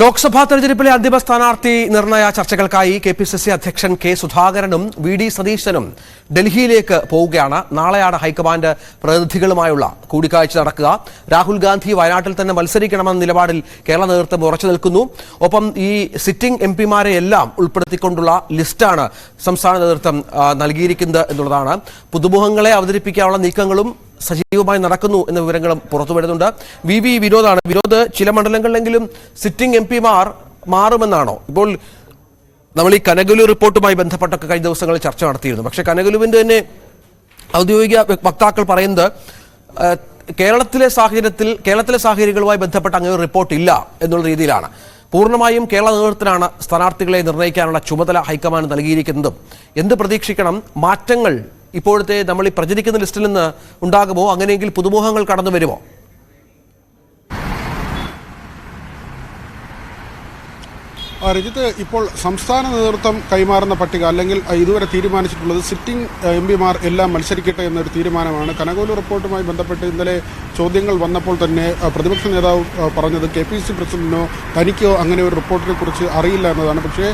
ലോക്സഭാ തെരഞ്ഞെടുപ്പിലെ അന്തിമ സ്ഥാനാർത്ഥി നിർണയ ചർച്ചകൾക്കായി കെ പി സി സി അധ്യക്ഷൻ കെ സുധാകരനും വി ഡി സതീശനും ഡൽഹിയിലേക്ക് പോവുകയാണ്. നാളെയാണ് ഹൈക്കമാൻഡ് പ്രതിനിധികളുമായുള്ള കൂടിക്കാഴ്ച നടക്കുക. രാഹുൽ ഗാന്ധി വയനാട്ടിൽ തന്നെ മത്സരിക്കണമെന്ന നിലപാടിൽ കേരള നേതൃത്വം ഉറച്ചു നിൽക്കുന്നു. ഒപ്പം ഈ സിറ്റിംഗ് എം പിമാരെ എല്ലാം ഉൾപ്പെടുത്തിക്കൊണ്ടുള്ള ലിസ്റ്റാണ് സംസ്ഥാന നേതൃത്വം നൽകിയിരിക്കുന്നത് എന്നുള്ളതാണ്. പുതുമുഖങ്ങളെ അവതരിപ്പിക്കാനുള്ള നീക്കങ്ങളും സജീവമായി നടക്കുന്നു എന്ന വിവരങ്ങളും പുറത്തു വരുന്നുണ്ട്. V V വിനോദാണ്. വിനോദ് ചില മണ്ഡലങ്ങളിലെങ്കിലും സിറ്റിംഗ് എം പിമാർ മാറുമെന്നാണോ? ഇപ്പോൾ നമ്മൾ ഈ കനകലു റിപ്പോർട്ടുമായി ബന്ധപ്പെട്ടൊക്കെ കഴിഞ്ഞ ദിവസങ്ങളിൽ ചർച്ച നടത്തിയിരുന്നു. പക്ഷേ കനകലുവിന്റെ തന്നെ ഔദ്യോഗിക വക്താക്കൾ പറയുന്നത് കേരളത്തിലെ സാഹചര്യത്തിൽ കേരളത്തിലെ സാഹചര്യങ്ങളുമായി ബന്ധപ്പെട്ട അങ്ങനെ ഒരു റിപ്പോർട്ട് ഇല്ല എന്നുള്ള രീതിയിലാണ്. പൂർണമായും കേരള നേതൃത്വത്തിനാണ് സ്ഥാനാർത്ഥികളെ നിർണയിക്കാനുള്ള ചുമതല ഹൈക്കമാൻഡ് നൽകിയിരിക്കുന്നതും. എന്ത് പ്രതീക്ഷിക്കണം? മാറ്റങ്ങൾ ഇപ്പോഴത്തെ നമ്മൾ ഈ പ്രചരിക്കുന്ന ലിസ്റ്റിൽ നിന്ന് ഉണ്ടാകുമോ? അങ്ങനെയെങ്കിൽ പുതുമുഖങ്ങൾ കടന്നു വരുമോ രജിത്ത് ഇപ്പോൾ സംസ്ഥാന നേതൃത്വം കൈമാറുന്ന പട്ടിക അല്ലെങ്കിൽ ഇതുവരെ തീരുമാനിച്ചിട്ടുള്ളത് സിറ്റിംഗ് എം പിമാർ എല്ലാം മത്സരിക്കട്ടെ എന്നൊരു തീരുമാനമാണ്. കനകോലു റിപ്പോർട്ടുമായി ബന്ധപ്പെട്ട് ഇന്നലെ ചോദ്യങ്ങൾ വന്നപ്പോൾ തന്നെ പ്രതിപക്ഷ നേതാവ് പറഞ്ഞത് കെ പി സി പ്രസിഡന്റിനോ തനിക്കോ അങ്ങനെ ഒരു റിപ്പോർട്ടിനെ കുറിച്ച് അറിയില്ല എന്നതാണ്. പക്ഷേ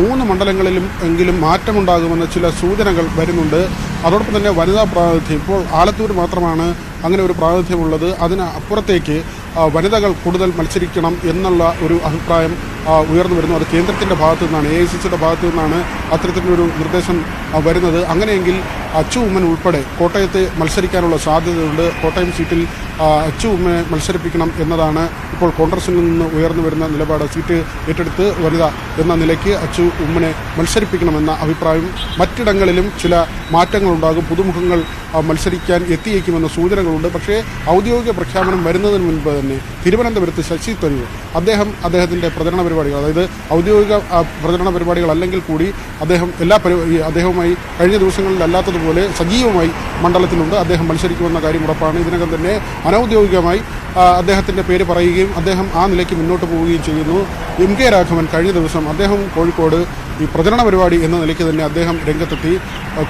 മൂന്ന് മണ്ഡലങ്ങളിലും എങ്കിലും മാറ്റമുണ്ടാകുമെന്ന ചില സൂചനകൾ വരുന്നുണ്ട്. അതോടൊപ്പം തന്നെ വനിതാ പ്രാതിനിധ്യം. ഇപ്പോൾ ആലത്തൂർ മാത്രമാണ് അങ്ങനെ ഒരു പ്രാതിനിധ്യമുള്ളത്. അതിന് അപ്പുറത്തേക്ക് ആ, വനിതകൾ കൂടുതൽ മത്സരിക്കണം എന്നുള്ള ഒരു അഭിപ്രായം ഉയർന്നു വരുന്നു. അത് കേന്ദ്രത്തിന്റെ ഭാഗത്തു നിന്നാണ് എ ഐ സി സിയുടെ ഭാഗത്തു നിന്നാണ് അത്തരത്തിലൊരു നിർദ്ദേശം വരുന്നത്. അങ്ങനെയെങ്കിൽ അച്ചു ഉമ്മൻ ഉൾപ്പെടെ കോട്ടയത്ത് മത്സരിക്കാനുള്ള സാധ്യതയുണ്ട്. കോട്ടയം സീറ്റിൽ അച്ചു ഉമ്മനെ മത്സരിപ്പിക്കണം എന്നതാണ് ഇപ്പോൾ കോൺഗ്രസിൽ നിന്ന് ഉയർന്നു വരുന്ന നിലപാട്. സീറ്റ് ഏറ്റെടുത്ത് വനിത എന്ന നിലയ്ക്ക് അച്ചു ഉമ്മനെ മത്സരിപ്പിക്കണമെന്ന അഭിപ്രായം മറ്റിടങ്ങളിലും ചില മാറ്റങ്ങളുണ്ടാകും. പുതുമുഖങ്ങൾ മത്സരിക്കാൻ എത്തിയേക്കുമെന്ന സൂചനകളുണ്ട്. പക്ഷേ ഔദ്യോഗിക പ്രഖ്യാപനം വരുന്നതിന് മുൻപ് തന്നെ തിരുവനന്തപുരത്ത് ശശി തരൂർ അദ്ദേഹം അദ്ദേഹത്തിന്റെ പ്രചരണ പരിപാടികൾ അതായത് ഔദ്യോഗിക പ്രചരണ പരിപാടികൾ അല്ലെങ്കിൽ കൂടി അദ്ദേഹം എല്ലാ അദ്ദേഹവുമായി കഴിഞ്ഞ ദിവസങ്ങളിൽ അല്ലാത്തതുപോലെ സജീവമായി മണ്ഡലത്തിലുണ്ട്. അദ്ദേഹം മത്സരിക്കുമെന്ന കാര്യം ഉറപ്പാണ്. ഇതിനകം തന്നെ അനൗദ്യോഗികമായി അദ്ദേഹത്തിന്റെ പേര് പറയുകയും അദ്ദേഹം ആ നിലയ്ക്ക് മുന്നോട്ട് പോവുകയും ചെയ്യുന്നു. എം കെ രാഘവൻ കഴിഞ്ഞ ദിവസം അദ്ദേഹം കോഴിക്കോട് ഈ പ്രചരണ പരിപാടി എന്ന നിലയ്ക്ക് തന്നെ അദ്ദേഹം രംഗത്തെത്തി.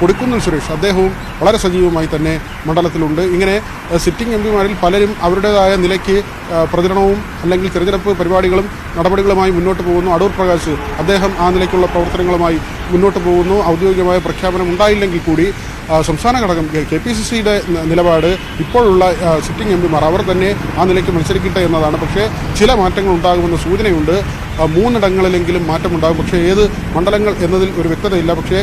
കൊടിക്കുന്നിൽ സുരേഷ് അദ്ദേഹവും വളരെ സജീവമായി തന്നെ മണ്ഡലത്തിലുണ്ട്. ഇങ്ങനെ സിറ്റിംഗ് എം പിമാരിൽ പലരും അവരുടേതായ നിലയ്ക്ക് പ്രചരണവും അല്ലെങ്കിൽ തിരഞ്ഞെടുപ്പ് പരിപാടികളും നടപടികളുമായി മുന്നോട്ട് പോകുന്നു. അടൂർ പ്രകാശ് അദ്ദേഹം ആ നിലയ്ക്കുള്ള പ്രവർത്തനങ്ങളുമായി മുന്നോട്ട് പോകുന്നു. ഔദ്യോഗികമായ പ്രഖ്യാപനം ഉണ്ടായില്ലെങ്കിൽ കൂടി സംസ്ഥാന ഘടകം കെ പി സി സിയുടെ നിലപാട് ഇപ്പോഴുള്ള സിറ്റിംഗ് എം പിമാർ അവർ തന്നെ ആ നിലയ്ക്ക് മത്സരിക്കട്ടെ എന്നതാണ്. പക്ഷേ ചില മാറ്റങ്ങൾ ഉണ്ടാകുമെന്ന സൂചനയുണ്ട്. മൂന്നിടങ്ങളിലെങ്കിലും മാറ്റമുണ്ടാകും. പക്ഷേ ഏത് മണ്ഡലങ്ങൾ എന്നതിൽ ഒരു വ്യക്തതയില്ല. പക്ഷേ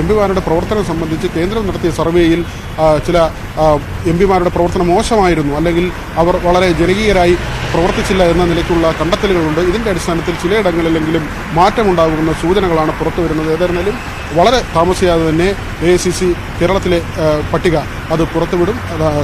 എം പിമാരുടെ പ്രവർത്തനം സംബന്ധിച്ച് കേന്ദ്രം നടത്തിയ സർവേയിൽ ചില എം പിമാരുടെ പ്രവർത്തനം മോശമായിരുന്നു. അല്ലെങ്കിൽ അവർ വളരെ ജനകീയരായി പ്രവർത്തിച്ചില്ല എന്ന നിലയ്ക്കുള്ള കണ്ടെത്തലുകളുണ്ട്. ഇതിന്റെ അടിസ്ഥാനത്തിൽ ചിലയിടങ്ങളിലെങ്കിലും മാറ്റമുണ്ടാകുമെന്ന സൂചനകളാണ് പുറത്തു വരുന്നത്. ഏതായിരുന്നാലും വളരെ താമസിയാതെ തന്നെ എ ഐ സി സി കേരളത്തിലെ പട്ടിക അത് പുറത്തുവിടും.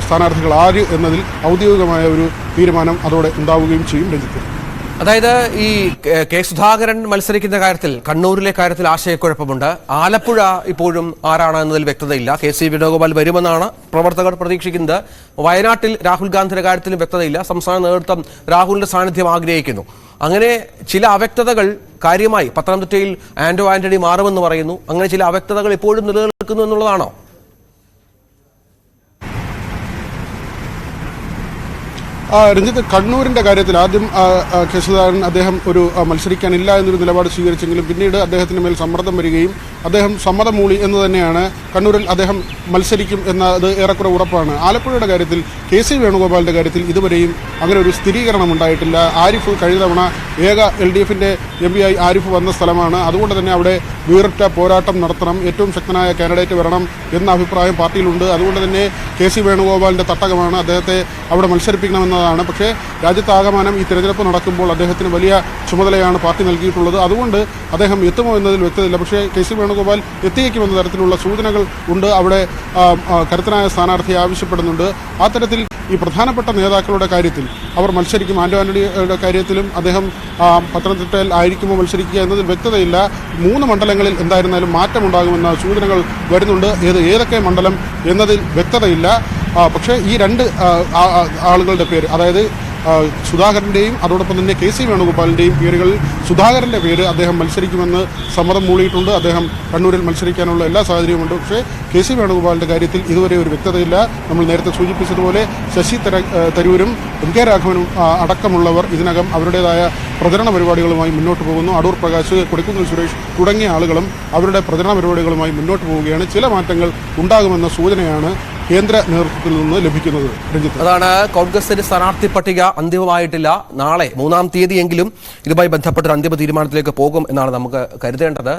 സ്ഥാനാർത്ഥികൾ ആര് എന്നതിൽ ഔദ്യോഗികമായ ഒരു തീരുമാനം അതോടെ ഉണ്ടാവുകയും ചെയ്യും രഞ്ജിത്ത്. അതായത് ഈ കെ- സുധാകരൻ മത്സരിക്കുന്ന കാര്യത്തിൽ കണ്ണൂരിലെ കാര്യത്തിൽ ആശയക്കുഴപ്പമുണ്ട്. ആലപ്പുഴ ഇപ്പോഴും ആരാണ് എന്നതിൽ വ്യക്തതയില്ല. കെ സി വേണുഗോപാൽ വരുമെന്നാണ് പ്രവർത്തകർ പ്രതീക്ഷിക്കുന്നത്. വയനാട്ടിൽ രാഹുൽ ഗാന്ധിയുടെ കാര്യത്തിലും വ്യക്തതയില്ല. സംസ്ഥാന നേതൃത്വം രാഹുലിന്റെ സാന്നിധ്യം ആഗ്രഹിക്കുന്നു. അങ്ങനെ ചില അവ്യക്തതകൾ കാര്യമായി പത്തനംതിട്ടയിൽ ആന്റോ ആന്റണി മാറുമെന്ന് പറയുന്നു. അങ്ങനെ ചില അവ്യക്തതകൾ ഇപ്പോഴും നിലനിൽക്കുന്നു എന്നുള്ളതാണോ? രഞ്ജിത്ത് കണ്ണൂരിന്റെ കാര്യത്തിൽ ആദ്യം ആ, ആ, കെ സുധാകരൻ അദ്ദേഹം ഒരു മത്സരിക്കാനില്ല എന്നൊരു നിലപാട് സ്വീകരിച്ചെങ്കിലും പിന്നീട് അദ്ദേഹത്തിന് മേൽ സമ്മർദ്ദം വരികയും അദ്ദേഹം സമ്മതം മൂളി എന്ന് തന്നെയാണ് കണ്ണൂരിൽ അദ്ദേഹം മത്സരിക്കും എന്നത് ഏറെക്കുറെ ഉറപ്പാണ്. ആലപ്പുഴയുടെ കാര്യത്തിൽ കെ സി വേണുഗോപാലിന്റെ കാര്യത്തിൽ ഇതുവരെയും അങ്ങനെ ഒരു സ്ഥിരീകരണം ഉണ്ടായിട്ടില്ല. ആരിഫ് കഴിഞ്ഞ തവണ ഏക എൽ ഡി എഫിന്റെ എം പി ആയി ആരിഫ് വന്ന സ്ഥലമാണ്. അതുകൊണ്ട് തന്നെ അവിടെ വീറിട്ട പോരാട്ടം നടത്തണം. ഏറ്റവും ശക്തനായ കാൻഡിഡേറ്റ് വരണം എന്ന അഭിപ്രായം പാർട്ടിയിലുണ്ട്. അതുകൊണ്ട് തന്നെ കെ സി വേണുഗോപാലിന്റെ തട്ടകമാണ് അദ്ദേഹത്തെ അവിടെ മത്സരിപ്പിക്കണമെന്നതാണ്. പക്ഷേ രാജ്യത്താകമാനം ഈ തിരഞ്ഞെടുപ്പ് നടക്കുമ്പോൾ അദ്ദേഹത്തിന് വലിയ ചുമതലയാണ് പാർട്ടി നൽകിയിട്ടുള്ളത്. അതുകൊണ്ട് അദ്ദേഹം എത്തുമോ എന്നതിൽ വ്യക്തതയില്ല. പക്ഷേ കെ സി വേണുഗോപാൽ എത്തിയേക്കുമെന്ന തരത്തിലുള്ള സൂചനകൾ ഉണ്ട്. അവിടെ കരുത്തനായ സ്ഥാനാർത്ഥി ആവശ്യപ്പെടുന്നുണ്ട്. ആ തരത്തിൽ ഈ പ്രധാനപ്പെട്ട നേതാക്കളുടെ കാര്യത്തിൽ അവർ മത്സരിക്കും. ആൻഡോ ആന്റണിയുടെ കാര്യത്തിലും അദ്ദേഹം പത്തനംതിട്ടയിൽ ആയിരിക്കുമോ മത്സരിക്കുക എന്നതിൽ വ്യക്തതയില്ല. മൂന്ന് മണ്ഡലങ്ങളിൽ എന്തായിരുന്നാലും മാറ്റമുണ്ടാകുമെന്ന സൂചനകൾ വരുന്നുണ്ട്. ഏത് ഏതൊക്കെ മണ്ഡലം എന്നതിൽ വ്യക്തതയില്ല. പക്ഷേ ഈ രണ്ട് ആളുകളുടെ പേര് അതായത് ആ, സുധാകരന്റെയും അതോടൊപ്പം തന്നെ കെ സി വേണുഗോപാലിന്റെയും പേരുകളിൽ സുധാകരന്റെ പേര് അദ്ദേഹം മത്സരിക്കുമെന്ന് സമ്മതം മൂളിയിട്ടുണ്ട്. അദ്ദേഹം കണ്ണൂരിൽ മത്സരിക്കാനുള്ള എല്ലാ സാഹചര്യവുമുണ്ട്. പക്ഷേ കെ സി വേണുഗോപാലിന്റെ കാര്യത്തിൽ ഇതുവരെ ഒരു വ്യക്തതയില്ല. നമ്മൾ നേരത്തെ സൂചിപ്പിച്ചതുപോലെ ശശി തരൂരും എം കെ രാഘവനും അടക്കമുള്ളവർ ഇതിനകം അവരുടേതായ പ്രചരണ പരിപാടികളുമായി മുന്നോട്ട് പോകുന്നു. അടൂർ പ്രകാശ് കൊടിക്കുന്നിൽ സുരേഷ് തുടങ്ങിയ ആളുകളും അവരുടെ പ്രചരണ പരിപാടികളുമായി മുന്നോട്ട് പോവുകയാണ്. ചില മാറ്റങ്ങൾ ഉണ്ടാകുമെന്ന സൂചനയാണ് കേന്ദ്ര നേതൃത്വത്തിൽ നിന്ന് ലഭിക്കുന്നത് അതാണ് കോൺഗ്രസിന്റെ സ്ഥാനാർത്ഥി പട്ടിക അന്തിമമായിട്ടില്ല. നാളെ മൂന്നാം തീയതിയെങ്കിലും ഇതുമായി ബന്ധപ്പെട്ട ഒരു അന്തിമ തീരുമാനത്തിലേക്ക് പോകും എന്നാണ് നമുക്ക് കരുതേണ്ടത്.